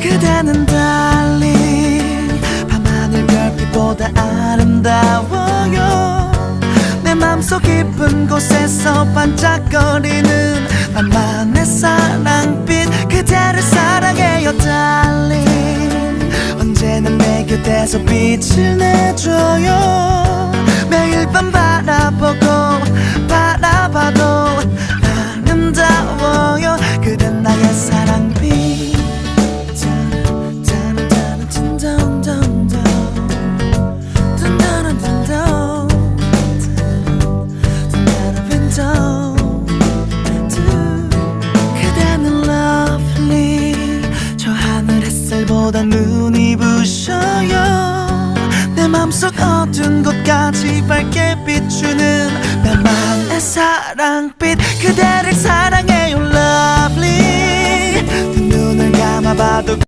그대는 달리 밤하늘 별빛보다 아름다워요. 내 맘속 깊은 곳에서 반짝거리는 나만의 사랑빛 그대를 사랑해요 달리 언제나 내 곁에서 빛을 내줘요 보다 눈이 부셔요. 내 맘속 어두운 곳까지 밝게 비추는 나만의 사랑빛. 그대를 사랑해요 lovely. 두 눈을 감아봐도